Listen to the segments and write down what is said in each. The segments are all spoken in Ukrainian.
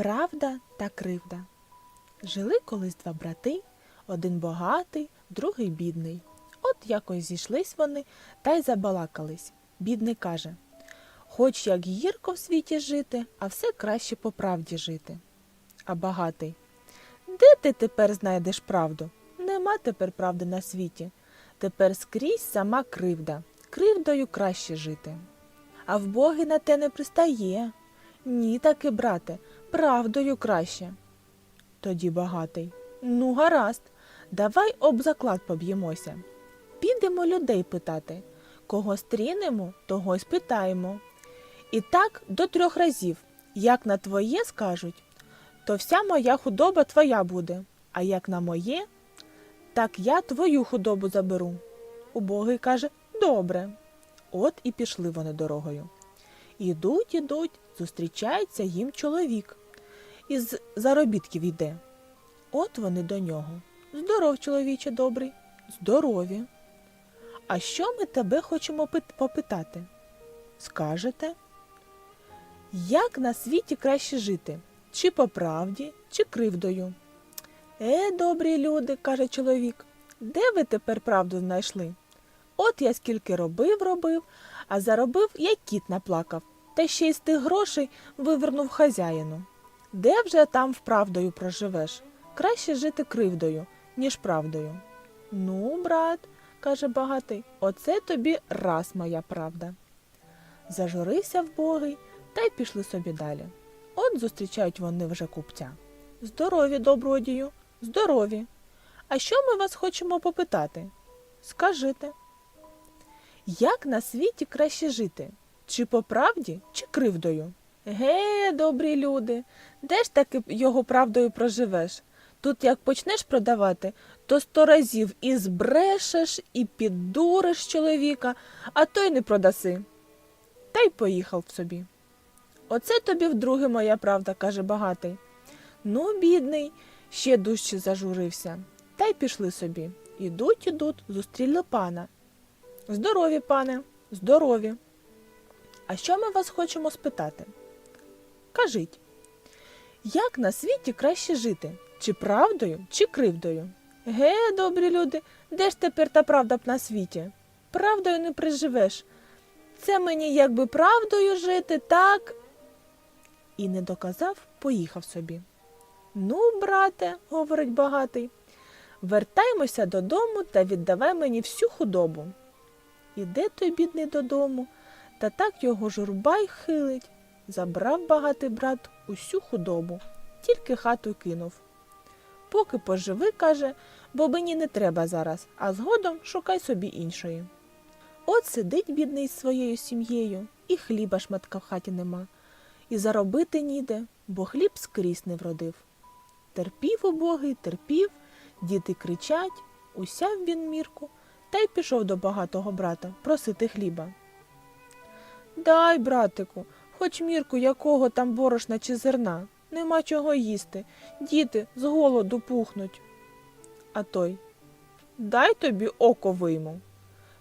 Правда та кривда. Жили колись два брати, один багатий, другий бідний. От якось зійшлись вони та й забалакались. Бідний каже Хоч як гірко в світі жити, а все краще по правді жити. А багатий Де ти тепер знайдеш правду? Нема тепер правди на світі. Тепер скрізь сама кривда. Кривдою краще жити. А в боги на те не пристає. Ні, таки, брате, правдою краще. Тоді багатий. Ну, гаразд, давай об заклад поб'ємося. Підемо людей питати. Кого стрінемо, того й спитаємо. І так до трьох разів. Як на твоє скажуть, то вся моя худоба твоя буде, а як на моє, так я твою худобу заберу. Убогий каже Добре. От і пішли вони дорогою. Ідуть, ідуть, зустрічається їм чоловік. Із заробітків йде. От вони до нього. Здоров, чоловіче добрий, здорові. А що ми тебе хочемо попитати? Скажете? Як на світі краще жити? Чи по правді, чи кривдою? Е, добрі люди, каже чоловік, де ви тепер правду знайшли? От я скільки робив, робив, а заробив, як кіт наплакав, та ще й з тих грошей вивернув хазяїну. Де вже там вправдою проживеш? Краще жити кривдою, ніж правдою. Ну, брат, каже багатий, оце тобі раз моя правда. Зажурився вбогий, та й пішли собі далі. От зустрічають вони вже купця. Здорові, добродію, здорові. А що ми вас хочемо попитати? Скажите. Як на світі краще жити? Чи по правді, чи кривдою? Ге, добрі люди, де ж таки його правдою проживеш? Тут як почнеш продавати, то сто разів і збрешеш, і піддуриш чоловіка, а то й не продаси. Та й поїхав собі. Оце тобі вдруге моя правда, каже багатий. Ну, бідний, ще дужче зажурився. Та й пішли собі. Ідуть, ідуть, зустріли пана. Здорові, пане, здорові. А що ми вас хочемо спитати? Кажіть, як на світі краще жити? Чи правдою, чи кривдою? Ге, добрі люди, де ж тепер та правда б на світі? Правдою не приживеш. Це мені якби правдою жити, так. І не доказав, поїхав собі. Ну, брате, говорить багатий, вертаймося додому та віддавай мені всю худобу. Іде той бідний додому, та так його журба й хилить. Забрав багатий брат усю худобу, тільки хату кинув. Поки поживи, каже, бо мені не треба зараз, а згодом шукай собі іншої. От сидить бідний з своєю сім'єю, і хліба шматка в хаті нема, і заробити ніде, бо хліб скрізь не вродив. Терпів убогий, терпів, діти кричать, усяв він мірку, та й пішов до багатого брата просити хліба. Дай, братику, хоч мірку якого там борошна чи зерна, нема чого їсти, діти з голоду пухнуть. А той Дай тобі око вийму.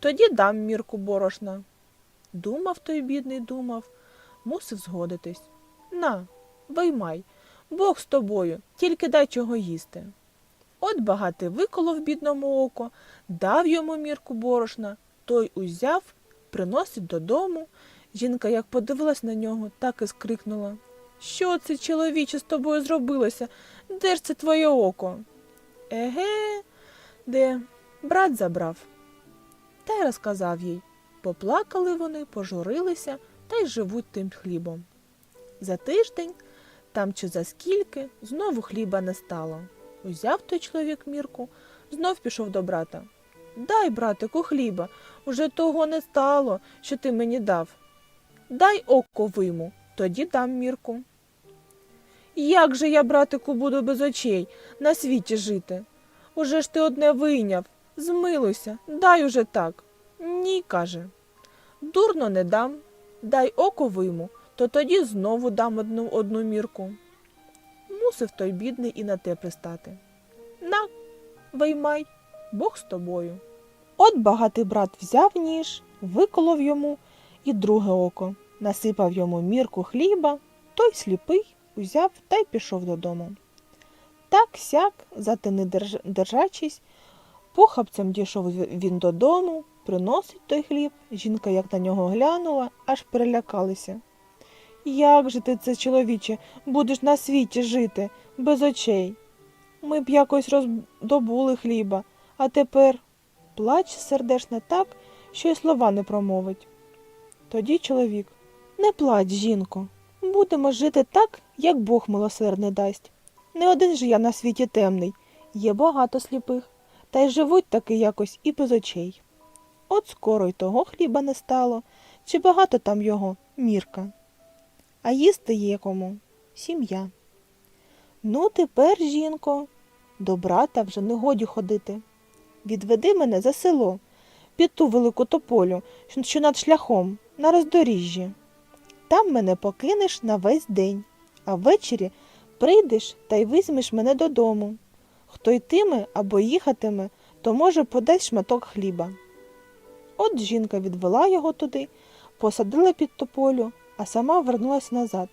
Тоді дам мірку борошна. Думав той бідний, думав, мусив згодитись. На, виймай, Бог з тобою, тільки дай чого їсти. От багатий виколов бідному око, дав йому мірку борошна, той узяв, приносить додому. Жінка, як подивилась на нього, так і скрикнула. Що це, чоловіче, з тобою зробилося? Де ж це твоє око? Еге, де? Брат забрав. Та й розказав їй. Поплакали вони, пожурилися та й живуть тим хлібом. За тиждень, там чи за скільки, знову хліба не стало. Узяв той чоловік мірку, знов пішов до брата. Дай, братику, хліба, уже того не стало, що ти мені дав. Дай око вийму, тоді дам мірку. Як же я, братику, буду без очей на світі жити? Уже ж ти одне вийняв. Змилуйся, дай уже так. Ні, каже. Дурно не дам. Дай око вийму, то тоді знову дам одну, одну мірку. Мусив той бідний і на те пристати. На, виймай, Бог з тобою. От багатий брат взяв ніж, виколов йому і друге око, насипав йому мірку хліба, той сліпий узяв та й пішов додому. Так сяк, затини держ... держачись, похапцем дійшов він додому, приносить той хліб. Жінка, як на нього глянула, аж перелякалася. Як же ти це, чоловіче, будеш на світі жити, без очей? Ми б якось роздобули хліба, а тепер плач сердешне так, що й слова не промовить. Тоді чоловік не плач, жінко, будемо жити так, як Бог милосердний дасть. Не один же я на світі темний, є багато сліпих, та й живуть таки якось і без очей. От скоро й того хліба не стало, чи багато там його мірка. А їсти є кому сім'я. Ну, тепер, жінко, до брата вже не годі ходити. Відведи мене за село, під ту велику тополю, що над шляхом, на роздоріжжі. Там мене покинеш на весь день, а ввечері прийдеш та й візьмеш мене додому. Хто йтиме або їхатиме, то, може, подасть шматок хліба. От жінка відвела його туди, посадила під тополю, а сама вернулася назад.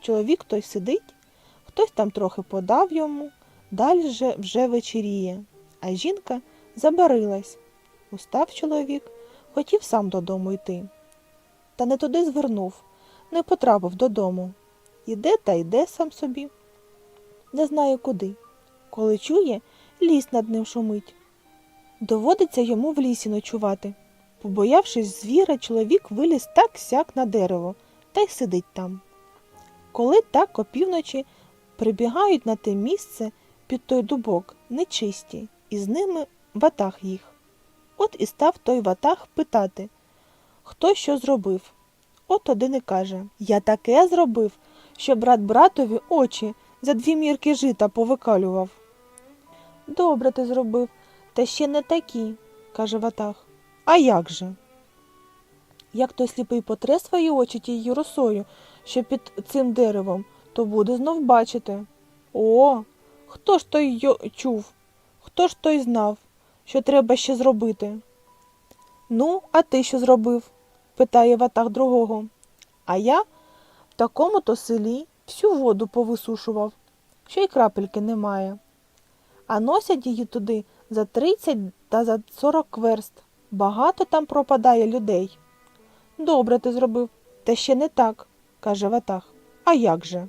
Чоловік той сидить, хтось там трохи подав йому, далі же вже вечеріє, а жінка забарилась. Устав чоловік, хотів сам додому йти. Та не туди звернув, не потрапив додому. Іде та йде сам собі. Не знає куди. Коли чує, ліс над ним шумить. Доводиться йому в лісі ночувати. Побоявшись звіра, чоловік виліз так сяк на дерево та й сидить там. Коли так опівночі прибігають на те місце під той дубок нечисті, і з ними ватаг їх. От і став той ватаг питати, хто що зробив. От один і каже Я таке зробив, що брат братові очі за дві мірки жита повикалював. Добре ти зробив, та ще не такі, каже ватаг. А як же? Як той сліпий потре свої очі тією росою, що під цим деревом, то буде знов бачити. О, хто ж той йо чув, хто ж той знав, що треба ще зробити? Ну, а ти що зробив? Питає ватаг другого. А я в такому то селі всю воду повисушував, що й крапельки немає. А носять її туди за тридцять та за сорок верст. Багато там пропадає людей. Добре ти зробив, та ще не так, каже ватаг. А як же?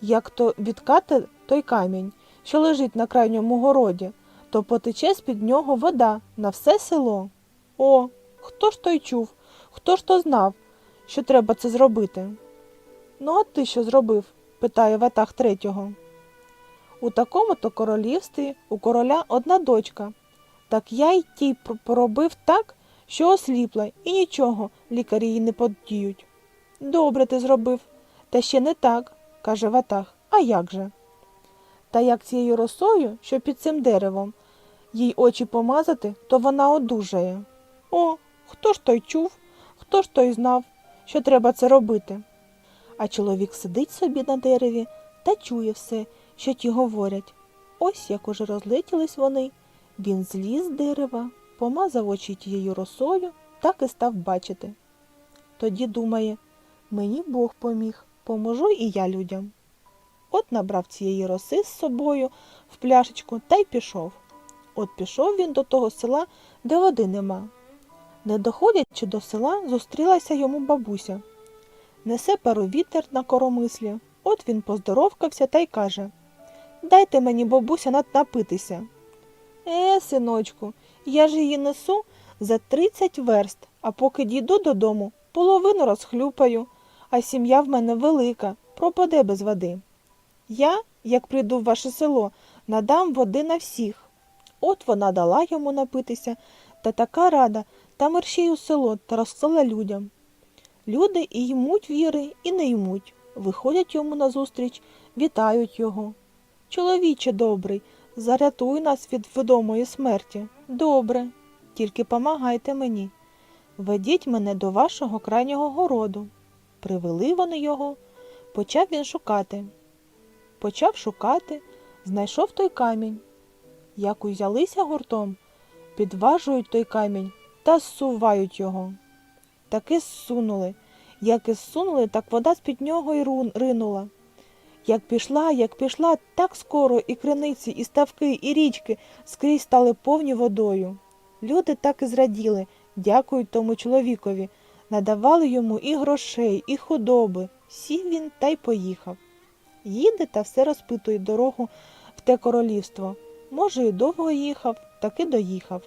Як то відкати той камінь, що лежить на крайньому городі, то потече з-під нього вода на все село. О, хто ж той чув, хто ж то знав, що треба це зробити? Ну, а ти що зробив? питає ватаг третього. У такому то королівстві у короля одна дочка. Так я й тій поробив так, що осліпла, і нічого лікарі їй не подіють. Добре ти зробив, та ще не так, каже ватаг. А як же? Та як цією росою, що під цим деревом, їй очі помазати, то вона одужає. О, хто ж той чув, хто ж той знав, що треба це робити? А чоловік сидить собі на дереві та чує все, що ті говорять. Ось як уже розлетілись вони. Він зліз з дерева, помазав очі тією росою, так і став бачити. Тоді думає мені Бог поміг, поможу і я людям. От набрав цієї роси з собою в пляшечку та й пішов. От пішов він до того села, де води нема. Не доходячи до села, зустрілася йому бабуся. Несе пару вітер на коромислі. От він поздоровкався та й каже Дайте мені, бабуся, напитися. Е, синочку, я ж її несу за тридцять верст, а поки дійду додому, половину розхлюпаю, а сім'я в мене велика, пропаде без води. Я, як прийду в ваше село, надам води на всіх. От вона дала йому напитися, та така рада, та мерщій у село та розклала людям. Люди і ймуть віри, і не ймуть, виходять йому назустріч, вітають його. Чоловіче добрий, зарятуй нас від відомої смерті. Добре, тільки помагайте мені. Ведіть мене до вашого крайнього городу. Привели вони його, почав він шукати. Почав шукати, знайшов той камінь. Як узялися гуртом, підважують той камінь та зсувають його. Таки зсунули. Як і зсунули, так вода з-під нього й ринула. Як пішла, як пішла, так скоро і криниці, і ставки, і річки скрізь стали повні водою. Люди так і зраділи, дякують тому чоловікові, надавали йому і грошей, і худоби. Сів він та й поїхав. Їде та все розпитує дорогу в те королівство. Може, і довго їхав, таки доїхав.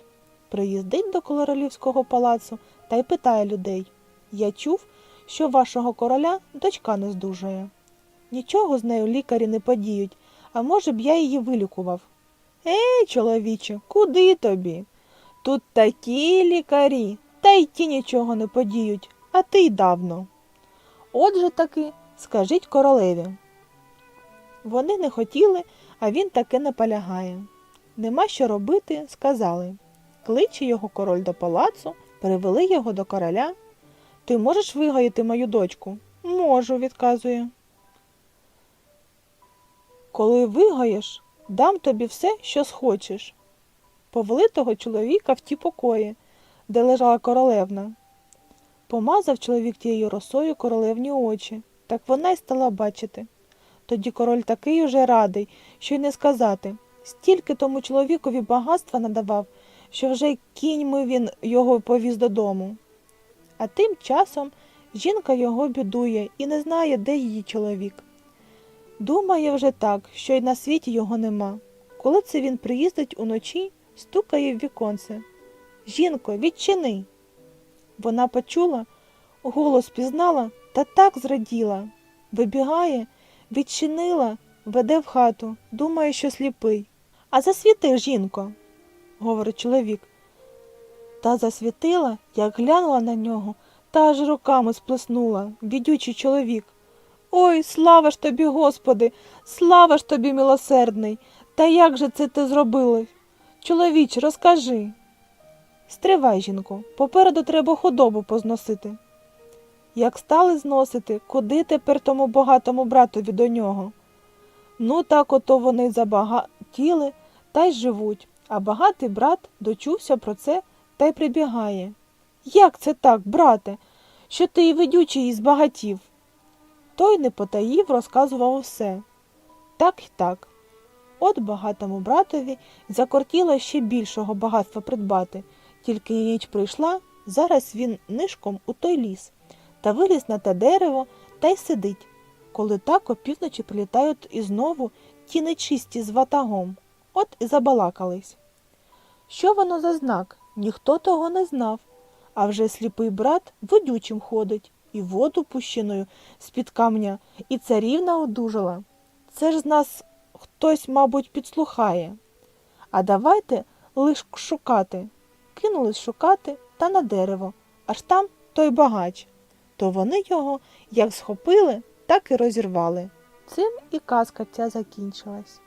Приїздить до королівського палацу та й питає людей Я чув, що вашого короля дочка не здужує. Нічого з нею лікарі не подіють, а може б я її вилікував. Ей, чоловіче, куди тобі? Тут такі лікарі, та й ті нічого не подіють, а ти й давно. Отже таки, скажіть королеві. Вони не хотіли, а він таки наполягає. Нема що робити, сказали. Кличе його король до палацу, перевели його до короля. Ти можеш вигоїти мою дочку? Можу, відказує. Коли вигоєш, дам тобі все, що схочеш. Повели того чоловіка в ті покої, де лежала королевна. Помазав чоловік тією росою королевні очі, так вона й стала бачити. Тоді король такий уже радий, що й не сказати. Стільки тому чоловікові багатства надавав, що вже кіньми він його повіз додому. А тим часом жінка його бідує і не знає, де її чоловік. Думає вже так, що й на світі його нема. Коли це він приїздить уночі, стукає в віконце. Жінко, відчини. Вона почула, голос пізнала та так зраділа. Вибігає, відчинила, веде в хату, думає, що сліпий. А засвіти, жінко, говорить чоловік. Та засвітила, як глянула на нього, та аж руками сплеснула, бідючий чоловік. Ой, слава ж тобі, Господи, слава ж тобі, милосердний. Та як же це ти зробила? Чоловіче, розкажи. Стривай, жінку, попереду треба худобу позносити. Як стали зносити, куди тепер тому багатому братові до нього? Ну, так ото вони забагатіли та й живуть, а багатий брат дочувся про це та й прибігає. Як це так, брате, що ти і ведючий і збагатів? Той не потаїв, розказував усе. Так й так. От багатому братові закортіло ще більшого багатства придбати, тільки ніч прийшла, зараз він нишком у той ліс, та виліз на те дерево та й сидить, коли так опівночі прилітають і знову ті нечисті з ватагом. От і забалакались. Що воно за знак? Ніхто того не знав. А вже сліпий брат водючим ходить, і воду пущеною з-під камня, і царівна одужала. Це ж з нас хтось, мабуть, підслухає. А давайте лиш шукати. Кинулись шукати та на дерево, аж там той багач. То вони його як схопили, так і розірвали. Цим і казка ця закінчилась.